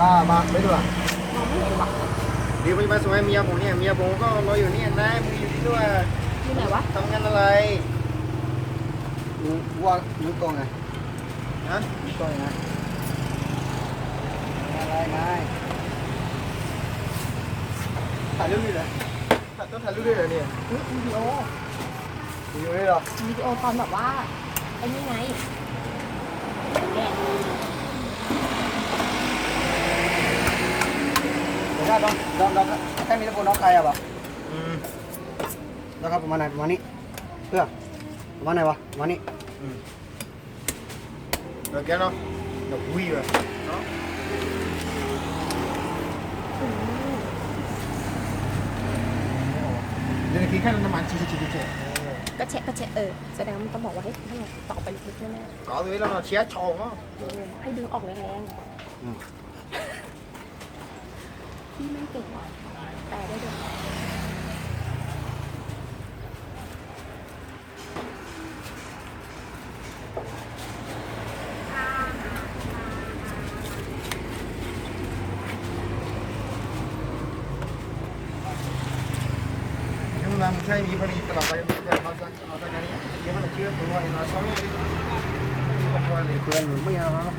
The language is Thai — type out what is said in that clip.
มามาไปดูอะมองไม่เห็นว่ะเดี๋ยวไปมาสมัยเมียผมเนี่ยเมียผมก็รออยู่เนี่ยนะมึงอยู่ที่ด้วยอยู่ไหนวะทำงานอะไรหนูว่าหนูโตไงฮะหนูโตไงอะไรไงถ่ายรูปด้วยเหรอถ่ายต้องถ่ายรูปด้วยเหรอเนี่ยอุ๊ยวิดีโออยู่ด้วยเหรอวิดีโอตอนแบบว่าไอ้นี่ไงแกะ เดี๋ยวถ้าน้องน้องน้องแค่มีตะปูน้องใครอะปะอืมแล้วครับประมาณไหนประมาณนี้เพื่อประมาณไหนวะประมาณนี้อืมเดี๋ยวแกเนาะเดี๋ยวคุยว่ะเนาะอืมเดี๋ยวทีแค่น้ำมันชิชิชิชิก็เช็คก็เช็คเออแสดงว่ามันต้องบอกว่าให้ให้เราต่อไปลึกๆแน่ có rồi là nó chia tròn á ๆเออให้ดึงออกแรงๆ ที่ไม่เก่งแต่ได้เดินใช่มีผลิตลอดไปแต่เราจะเขาจะกันนี้เดี๋ยวมันเชื่อตัวเองเราชอบไม่ได้ตัวเลยเพื่อนหรือไม่เอาแล้ว